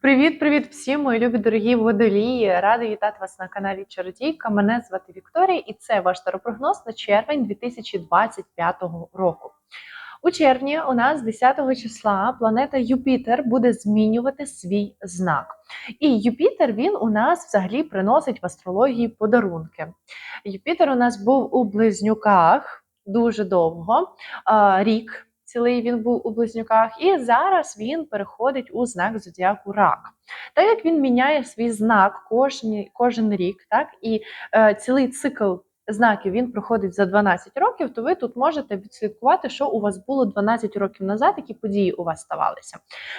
Привіт-привіт всім, мої любі дорогі водолії! Рада вітати вас на каналі Чародійка. Мене звати Вікторія, і це ваш таропрогноз на червень 2025 року. У червні у нас 10 числа планета Юпітер буде змінювати свій знак. І Юпітер він у нас взагалі приносить в астрології подарунки. Юпітер у нас був у близнюках дуже довго, рік. Цілий він був у близнюках, і зараз він переходить у знак зодіаку рак. Так як він міняє свій знак кожен, кожен рік, так і е, цілий цикл знаків він проходить за 12 років, то ви тут можете відслідкувати, що у вас було 12 років назад, які події у вас ставалися.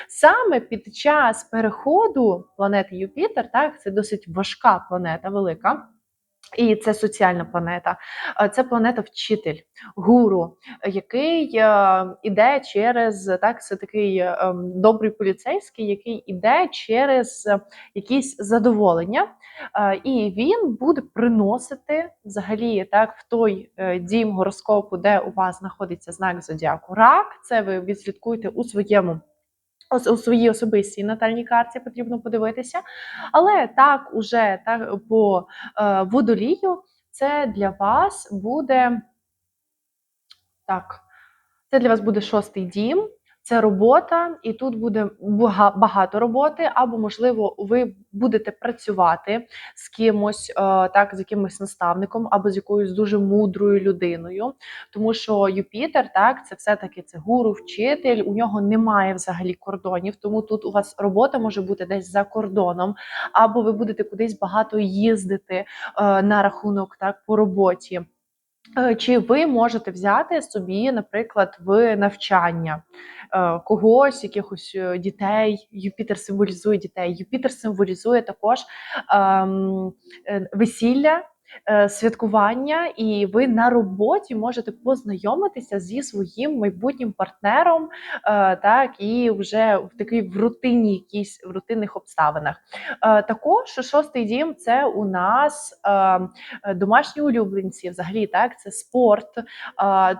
Саме під час переходу планети Юпітер, так це досить важка планета, велика. І це соціальна планета, Е, це планета вчитель, гуру, який е, іде через так, це такий е, ем, добрий поліцейський, який іде через якісь задоволення, і він буде приносити взагалі так в той дім гороскопу, де у вас знаходиться знак зодіаку рак. Це ви відслідкуєте у своєму. У своїй особистій натальній карті потрібно подивитися. Але так, уже так по е, водолію, це для вас буде так. Це для вас буде шостий дім, це робота, і тут буде бага- багато роботи, або, можливо, ви будете працювати з кимось, е, так, з якимось наставником, або з якоюсь дуже мудрою людиною. Тому що Юпітер, так, це все-таки це гуру, вчитель, у нього немає взагалі кордонів, тому тут у вас робота може бути десь за кордоном, або ви будете кудись багато їздити е, на рахунок так, по роботі. Е, Чи ви можете взяти собі, наприклад, в навчання е, когось, якихось е, дітей? Юпітер символізує дітей. Юпітер символізує також ем, весілля. Е, Святкування, і ви на роботі можете познайомитися зі своїм майбутнім партнером, е, так і вже в такій в рутині, якісь в рутинних обставинах. Е, Також шостий дім це у нас домашні улюбленці, взагалі, так, це спорт.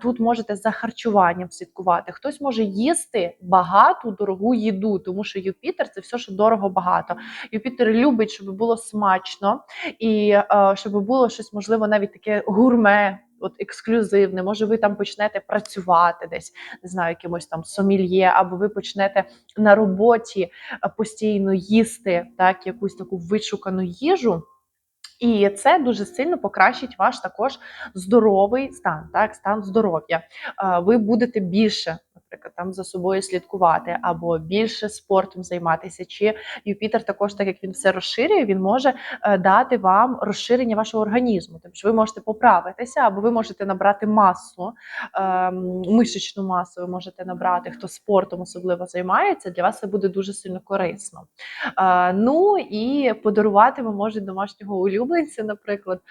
Тут можете за харчуванням слідкувати. Хтось може їсти багату дорогу їду, тому що Юпітер це все, що дорого багато. Юпітер любить, щоб було смачно і щоб було щось, можливо, навіть таке гурме. От ексклюзивне, може, ви там почнете працювати десь, не знаю, якимось там сомільє, або ви почнете на роботі постійно їсти так, якусь таку вишукану їжу. І це дуже сильно покращить ваш також здоровий стан, так, стан здоров'я. Ви будете більше, наприклад, там за собою слідкувати, або більше спортом займатися. Чи Юпітер також, так як він все розширює, він може е, дати вам розширення вашого організму. Тобто ви можете поправитися, або ви можете набрати масу, ем, мишечну масу ви можете набрати, хто спортом особливо займається, для вас це буде дуже сильно корисно. А, ну і подарувати вам можуть домашнього улюбленця, наприклад.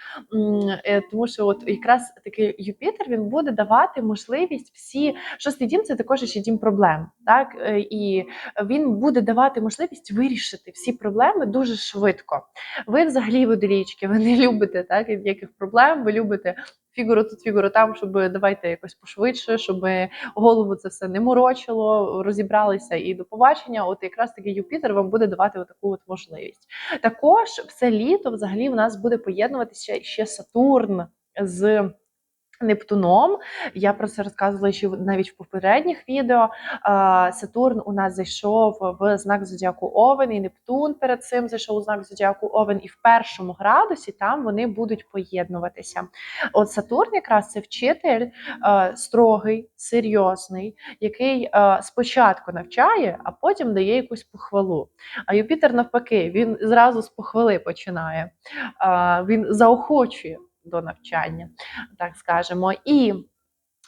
Е, Тому що от якраз такий Юпітер він буде давати можливість всі шостий дім це також ще дім проблем. Так Е, і він буде давати можливість вирішити всі проблеми дуже швидко. Ви взагалі водолічки, ви не любите так ніяких проблем. Ви любите фігуру тут, фігуру там, щоб давайте якось пошвидше, щоб голову це все не морочило, розібралися і до побачення. От якраз таки Юпітер вам буде давати таку от можливість. Також все літо взагалі в нас буде поєднуватися ще Сатурн з. Нептуном, я про це розказувала ще навіть в попередніх відео. Сатурн у нас зайшов в знак зодіаку Овен, і Нептун перед цим зайшов у знак зодіаку Овен, і в першому градусі там вони будуть поєднуватися. От Сатурн, якраз це вчитель строгий, серйозний, який спочатку навчає, а потім дає якусь похвалу. А Юпітер навпаки, він зразу з похвали починає. Він заохочує до навчання, так скажемо. І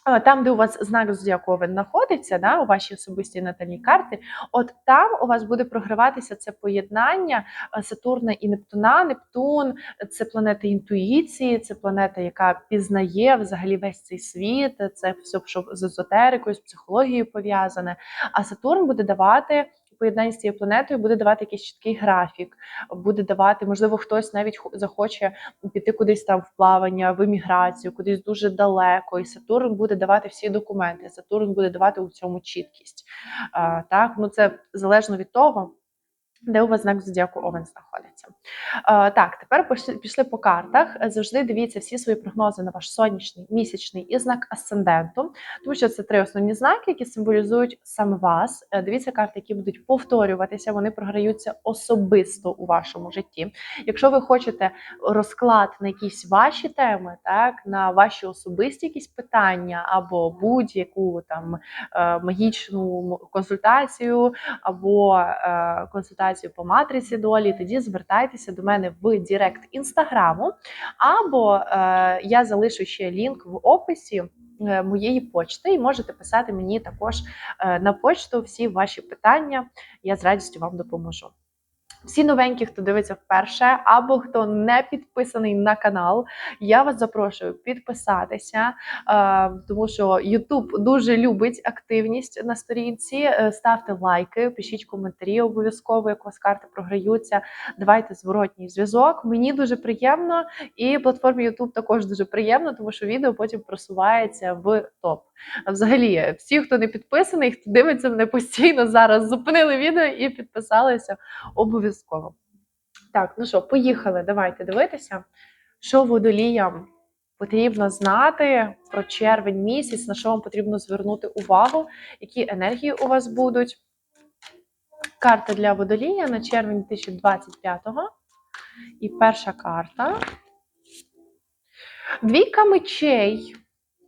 е, там, де у вас знак зодіаку Овен знаходиться, да, у вашій особистій натальній карті, от там у вас буде програватися це поєднання е, Сатурна і Нептуна. Нептун це планета інтуїції, це планета, яка пізнає взагалі весь цей світ, це все, що з езотерикою, з психологією пов'язане. А Сатурн буде давати. Поєднанні з цією планетою буде давати якийсь чіткий графік, буде давати, можливо, хтось навіть хо- захоче піти кудись там в плавання, в еміграцію, кудись дуже далеко. І Сатурн буде давати всі документи. Сатурн буде давати у цьому чіткість. А, так, ну це залежно від того. Де у вас знак зодіаку Овен знаходиться. Е, так, тепер пішли, по картах. Завжди дивіться всі свої прогнози на ваш сонячний, місячний і знак асценденту, тому що це три основні знаки, які символізують саме вас. Е, Дивіться карти, які будуть повторюватися, вони програються особисто у вашому житті. Якщо ви хочете розклад на якісь ваші теми, так на ваші особисті якісь питання або будь-яку там е, магічну консультацію або е, консультацію по матриці долі, тоді звертайтеся до мене в Директ інстаграму, або е, я залишу ще лінк в описі. е, Моєї почти, і можете писати мені також е, на почту всі ваші питання. Я з радістю вам допоможу. Всі новенькі, хто дивиться вперше, або хто не підписаний на канал, я вас запрошую підписатися, е, тому що YouTube дуже любить активність на сторінці. Е, Ставте лайки, пишіть коментарі обов'язково, як у вас карти програються. Давайте зворотній зв'язок. Мені дуже приємно, і платформі YouTube також дуже приємно, тому що відео потім просувається в топ. А Взагалі, всі, хто не підписаний, хто дивиться мене постійно зараз, зупинили відео і підписалися обов'язково. Так, ну що, поїхали. Давайте дивитися, що водоліям потрібно знати про червень місяць, на що вам потрібно звернути увагу, які енергії у вас будуть. Карта для водолія на червень 2025-го. І перша карта. Двійка мечей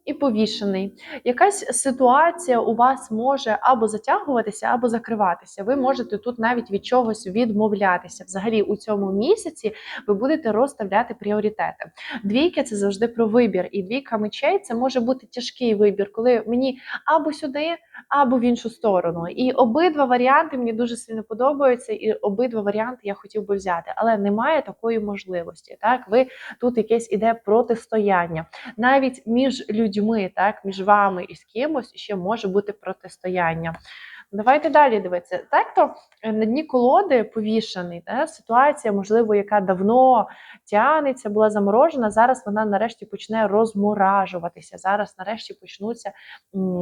і повішений. Якась ситуація у вас може або затягуватися, або закриватися. Ви можете тут навіть від чогось відмовлятися. Взагалі, у цьому місяці ви будете розставляти пріоритети. Двійки це завжди про вибір, і двійка мечей це може бути тяжкий вибір, коли мені або сюди, або в іншу сторону. І обидва варіанти мені дуже сильно подобаються, і обидва варіанти я хотів би взяти, але немає такої можливості. Так, ви тут якесь іде протистояння. Навіть між людьми, так, між вами і з кимось ще може бути протистояння. Давайте далі дивитися. Так то е, на дні колоди повішений, та, ситуація, можливо, яка давно тягнеться, була заморожена. Зараз вона нарешті почне розморажуватися. Зараз нарешті почнуться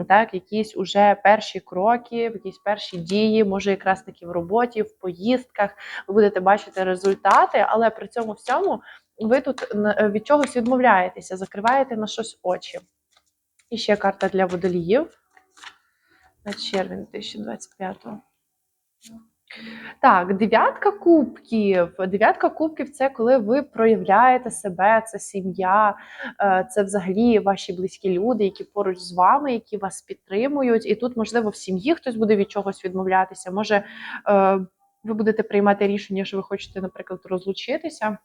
так, якісь уже перші кроки, якісь перші дії, може якраз таки в роботі, в поїздках. Ви будете бачити результати, але при цьому всьому ви тут від чогось відмовляєтеся, закриваєте на щось очі. І ще карта для водоліїв на червень 2025-го. Так, дев'ятка кубків. Дев'ятка кубків це коли ви проявляєте себе, це сім'я, е, це взагалі ваші близькі люди, які поруч з вами, які вас підтримують. І тут, можливо, в сім'ї хтось буде від чогось відмовлятися. Може, е, ви будете приймати рішення, що ви хочете, наприклад, розлучитися.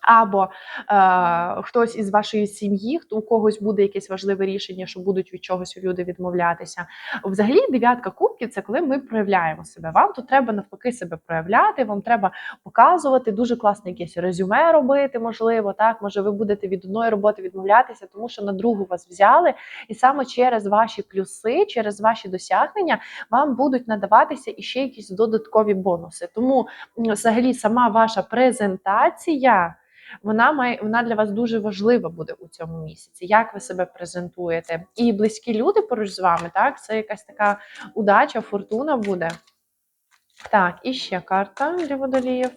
Або е, хтось із вашої сім'ї, хто у когось буде якесь важливе рішення, що будуть від чогось люди відмовлятися. Взагалі, дев'ятка кубків це коли ми проявляємо себе. Вам тут треба навпаки себе проявляти, вам треба показувати дуже класне якесь резюме робити, можливо, так може ви будете від одної роботи відмовлятися, тому що на другу вас взяли, і саме через ваші плюси, через ваші досягнення вам будуть надаватися іще якісь додаткові бонуси. Тому взагалі сама ваша презентація. Вона має вона для вас дуже важлива буде у цьому місяці. Як ви себе презентуєте? І близькі люди поруч з вами, так? Це якась така удача, фортуна буде. Так, і ще карта для водоліїв.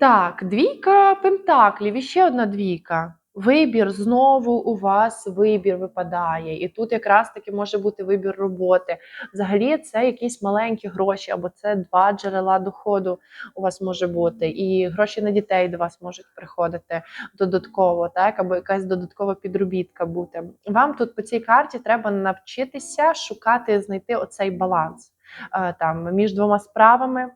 Так, двійка пентаклів, і ще одна двійка. Вибір знову у вас вибір випадає, і тут якраз таки може бути вибір роботи. Взагалі, це якісь маленькі гроші, або це два джерела доходу у вас може бути, і гроші на дітей до вас можуть приходити додатково, так або якась додаткова підробітка бути. Вам тут по цій карті треба навчитися шукати, знайти оцей баланс е, там між двома справами.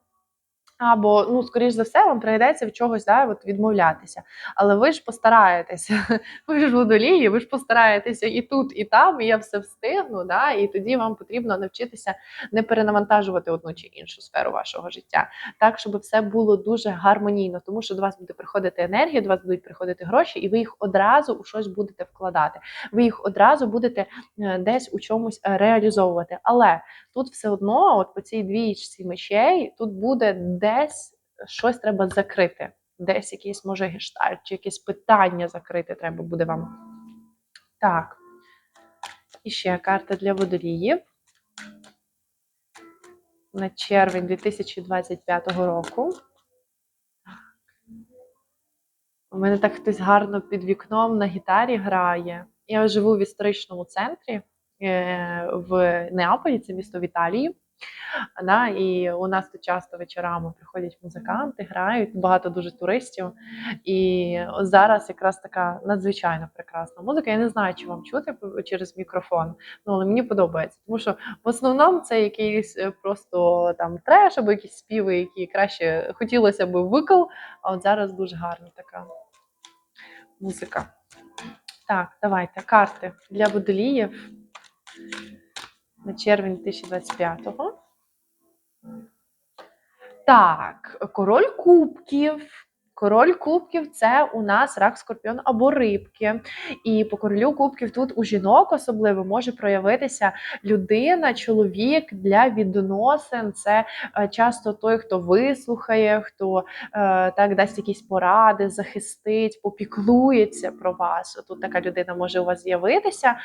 Або, ну, скоріш за все, вам прийдеться від чогось да, от відмовлятися. Але ви ж постараєтеся, ви ж водолії, ви ж постараєтеся і тут, і там, і я все встигну. Да, і тоді вам потрібно навчитися не перенавантажувати одну чи іншу сферу вашого життя, так, щоб все було дуже гармонійно, тому що до вас буде приходити енергія, до вас будуть приходити гроші, і ви їх одразу у щось будете вкладати. Ви їх одразу будете е, десь у чомусь е, реалізовувати. Але тут все одно, от по цій двічці мечей, тут буде десь щось треба закрити, десь якийсь може гештальт, чи якесь питання закрити треба буде вам. Так. І ще карта для водоліїв. на червень 2025 року. У мене так хтось гарно під вікном на гітарі грає. Я живу в історичному центрі в Неаполі, це місто в Італії. Да, і у нас тут часто вечорами приходять музиканти, грають, багато дуже туристів. І зараз якраз така надзвичайно прекрасна музика. Я не знаю, чи вам чути через мікрофон, ну але мені подобається, тому що в основному це якийсь е, просто там треш або якісь співи, які краще хотілося б викл, а от зараз дуже гарна така музика. Так, давайте карти для водоліїв на червень 2025-го. Так, король кубків. Король кубків це у нас рак скорпіон або рибки. І по королю кубків тут у жінок особливо може проявитися людина, чоловік для відносин. Це е, часто той, хто вислухає, хто е, так дасть якісь поради, захистить, попіклується про вас. Тут така людина може у вас з'явитися. Е,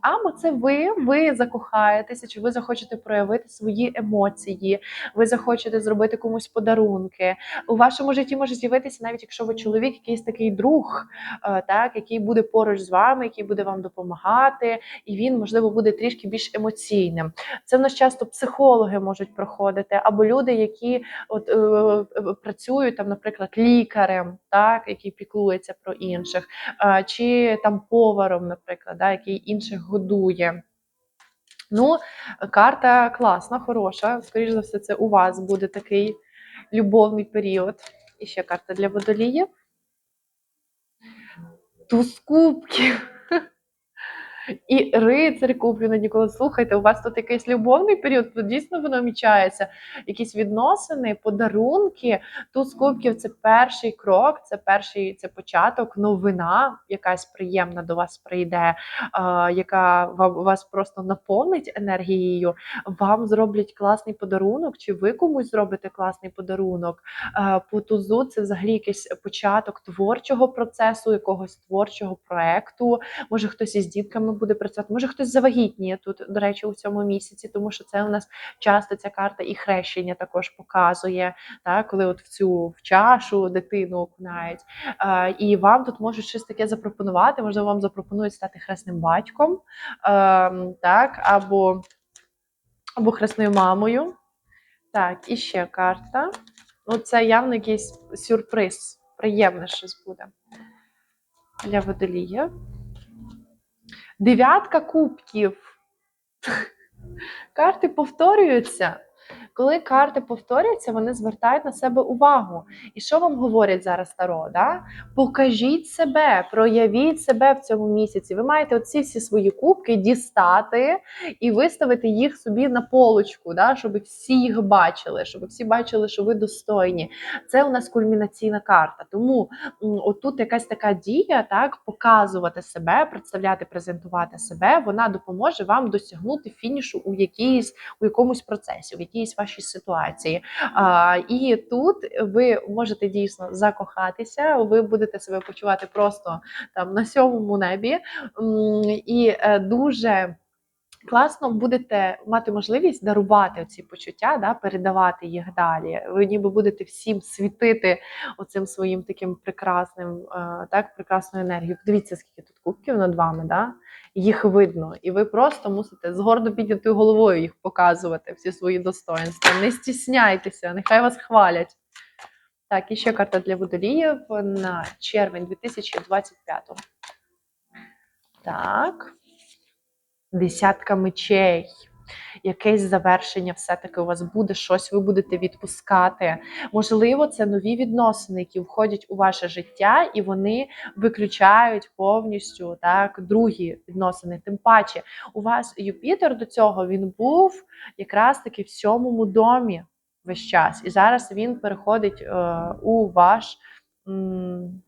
або це ви, ви закохаєтеся, чи ви захочете проявити свої емоції, ви захочете зробити комусь подарунки. У вашому житті може з'явитися, навіть якщо ви чоловік, якийсь такий друг, е, так який буде поруч з вами, який буде вам допомагати, і він можливо буде трішки більш емоційним. Це в нас часто психологи можуть проходити, або люди, які от е, е, працюють там, наприклад, лікарем, так який піклується про інших, е, чи там поваром, наприклад, да, який інших годує. Ну, карта класна, хороша. Скоріше за все, це у вас буде такий любовний період. І ще карта для водоліїв. Туз кубків. І рицарь куплю ніколи. Слухайте, у вас тут якийсь любовний період, тут дійсно воно мічається. Якісь відносини, подарунки. Тут з кубків це перший крок, це перший це початок, новина, якась приємна до вас прийде, яка вас просто наповнить енергією. Вам зроблять класний подарунок, чи ви комусь зробите класний подарунок. По тузу це взагалі якийсь початок творчого процесу, якогось творчого проекту. Може, хтось із дітками буде працювати. Може хтось завагітніє тут, до речі, у цьому місяці, тому що це у нас часто ця карта і хрещення також показує, так, коли от в цю в чашу дитину окунають. І вам тут можуть щось таке запропонувати. Можливо, вам запропонують стати хресним батьком, а, так, або, або хресною мамою. Так, і ще карта. Ну, це явно якийсь сюрприз. Приємне щось буде. Для водолія. Дев'ятка кубків. Карти повторюються. Коли карти повторюються, вони звертають на себе увагу. І що вам говорять зараз Таро? Да? Покажіть себе, проявіть себе в цьому місяці. Ви маєте оці всі свої кубки дістати і виставити їх собі на полочку, да? щоб всі їх бачили, щоб всі бачили, що ви достойні. Це у нас кульмінаційна карта. Тому отут якась така дія, так, показувати себе, представляти, презентувати себе, вона допоможе вам досягнути фінішу у якійсь у якомусь процесі, у якійсь вашій ситуації. А, І тут ви можете дійсно закохатися, ви будете себе почувати просто там на сьомому небі і е, дуже. Класно будете мати можливість дарувати ці почуття, да, передавати їх далі. Ви ніби будете всім світити оцим своїм таким прекрасним, е, так, прекрасною енергією. Подивіться, скільки тут кубків над вами, да? Їх видно. І ви просто мусите з гордо піднятою головою їх показувати, всі свої достоинства. Не стісняйтеся, нехай вас хвалять. Так, і ще карта для водоліїв на червень 2025. Так. Десятка мечей якесь завершення все-таки у вас буде, щось ви будете відпускати. Можливо, це нові відносини, які входять у ваше життя, і вони виключають повністю так другі відносини. Тим паче, у вас Юпітер до цього він був якраз таки в сьомому домі весь час. І зараз він переходить е, у ваш. М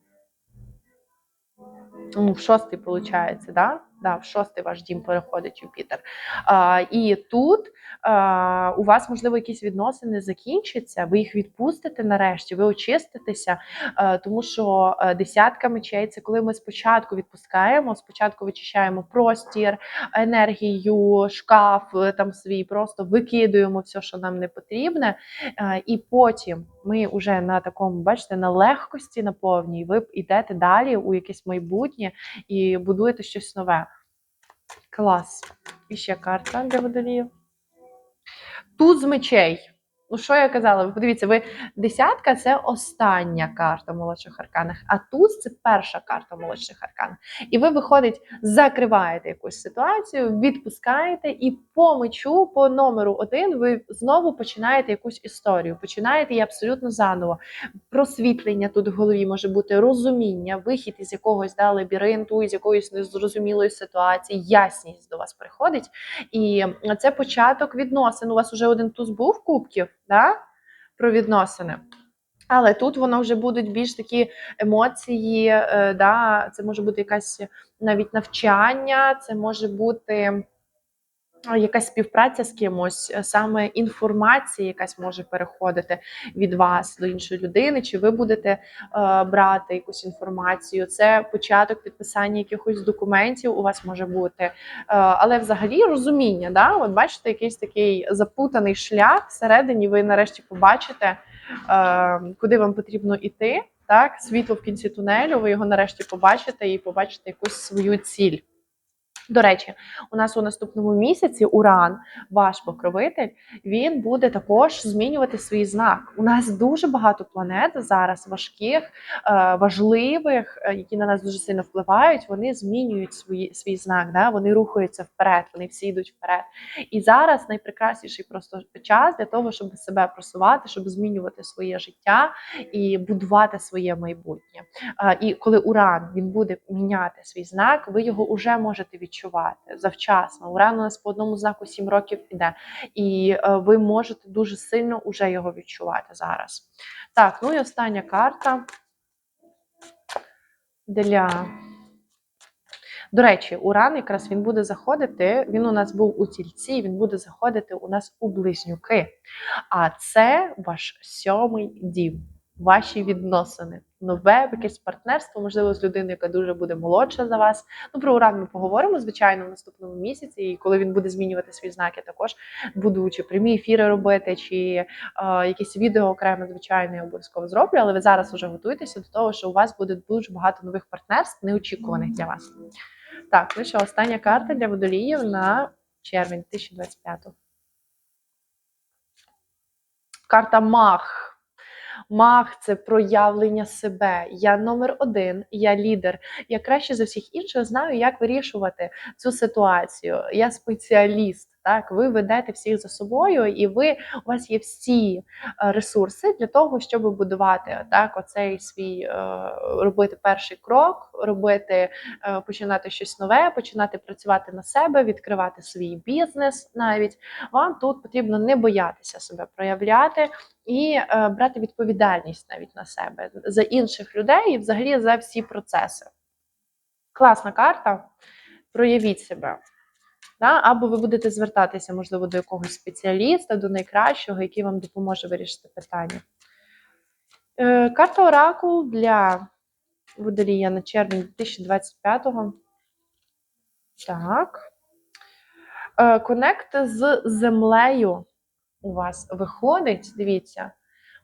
в шостий, виходить, да? Да, в шостий ваш дім переходить Юпітер. А, і тут а, у вас, можливо, якісь відносини закінчаться, ви їх відпустите нарешті, ви очиститеся, а, тому що десятка мечей це коли ми спочатку відпускаємо, спочатку вичищаємо простір, енергію, шкаф е, там свій, просто викидуємо все, що нам не потрібне. А, і потім ми вже на такому, бачите, на легкості на повній, ви йдете далі у якесь майбутнє і будуєте щось нове. Клас. І ще карта для водоліїв. Туз мечей. Ну, що я казала? Ви подивіться, ви десятка це остання карта в молодших арканах, а туз це перша карта в молодших арканах. І ви, виходить, закриваєте якусь ситуацію, відпускаєте, і по мечу, по номеру один, ви знову починаєте якусь історію. Починаєте її абсолютно заново. Просвітлення тут в голові може бути розуміння, вихід із якогось да, лабіринту, із якоїсь незрозумілої ситуації, ясність до вас приходить. І це початок відносин. У вас вже один туз був кубків, да? про відносини. Але тут воно вже будуть більш такі емоції, е, да? це може бути якась навіть навчання, це може бути якась співпраця з кимось, е, саме інформація якась може переходити від вас до іншої людини, чи ви будете е, брати якусь інформацію. Це початок підписання якихось документів у вас може бути. Е, але взагалі розуміння, да? от бачите, якийсь такий запутаний шлях всередині, ви нарешті побачите, куди вам потрібно йти. Так, світло в кінці тунелю, ви його нарешті побачите і побачите якусь свою ціль. До речі, у нас у наступному місяці Уран, ваш покровитель, він буде також змінювати свій знак. У нас дуже багато планет зараз важких, е, важливих, е, які на нас дуже сильно впливають. Вони змінюють свої, свій знак, да? вони рухаються вперед, вони всі йдуть вперед. І зараз найпрекрасніший просто час для того, щоб себе просувати, щоб змінювати своє життя і будувати своє майбутнє. Е, І коли Уран він буде міняти свій знак, ви його вже можете відчувати завчасно. Уран у нас по одному знаку 7 років іде, і е, ви можете дуже сильно уже його відчувати зараз. Так, ну і остання карта для. До речі, Уран якраз він буде заходити. Він у нас був у тільці, він буде заходити у нас у близнюки. А це ваш сьомий дім, ваші відносини, нове якесь партнерство, можливо, з людиною, яка дуже буде молодша за вас. Ну про Уран ми поговоримо, звичайно, в наступному місяці. І коли він буде змінювати свої знаки, також буду чи прямі ефіри робити, чи е, якісь відео окремо, звичайно, я обов'язково зроблю. Але ви зараз вже готуєтеся до того, що у вас буде дуже багато нових партнерств, неочікуваних для вас. Так, ну що, остання карта для водоліїв на червень 2025. Карта Мах. Мах це проявлення себе. Я номер один, я лідер. Я краще за всіх інших знаю, як вирішувати цю ситуацію. Я спеціаліст. Так, ви ведете всіх за собою, і ви у вас є всі е, ресурси для того, щоб будувати так, оцей свій е, робити перший крок, робити, е, починати щось нове, починати працювати на себе, відкривати свій бізнес. Навіть вам тут потрібно не боятися себе проявляти і е, брати відповідальність навіть на себе за інших людей і взагалі за всі процеси. Класна карта. Проявіть себе. Да? Або ви будете звертатися, можливо, до якогось спеціаліста, до найкращого, який вам допоможе вирішити питання. Е, карта Оракул для водолія на червень 2025-го. Так. Е, конект з землею у вас виходить, дивіться,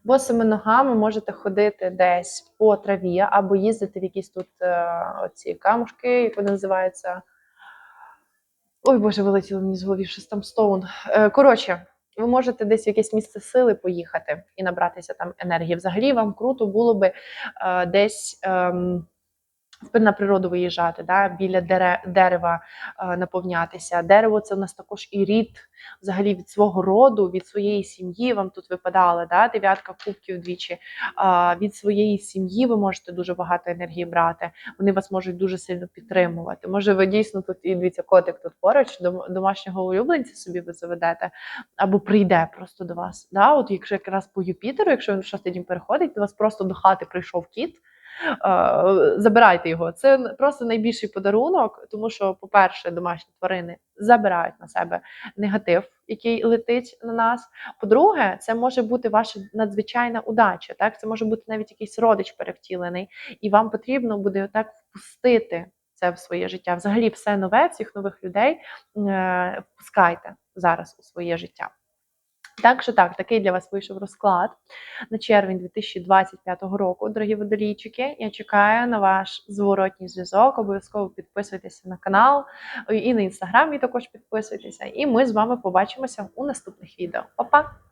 босими ногами можете ходити десь по траві, або їздити в якісь тут е, оці камушки, як вони називаються. Ой, Боже, вилетіло мені з голові там стоун. Е, коротше, ви можете десь в якесь місце сили поїхати і набратися там енергії. Взагалі вам круто було би е, десь. Ем, на природу виїжджати, да, біля дере, дерева е, наповнятися. Дерево це у нас також і рід взагалі від свого роду, від своєї сім'ї. Вам тут випадала да, дев'ятка кубків двічі. Від своєї сім'ї ви можете дуже багато енергії брати. Вони вас можуть дуже сильно підтримувати. Може, ви дійсно тут і дивіться, котик тут поруч, дом- домашнього улюбленця собі ви заведете, або прийде просто до вас. Да? От якщо якраз по Юпітеру, якщо він в шостий дім переходить, до вас просто до хати прийшов кіт. Е, забирайте його. Це просто найбільший подарунок, тому що, по-перше, домашні тварини забирають на себе негатив, який летить на нас. По-друге, це може бути ваша надзвичайна удача. Так, це може бути навіть якийсь родич перевтілений, і вам потрібно буде отак впустити це в своє життя. Взагалі, все нове, всіх нових людей е, впускайте зараз у своє життя. Так що так, такий для вас вийшов розклад на червень 2025 року, дорогі водолійчики. Я чекаю на ваш зворотній зв'язок. Обов'язково підписуйтеся на канал і на інстаграмі також підписуйтеся. І ми з вами побачимося у наступних відео. Па-па!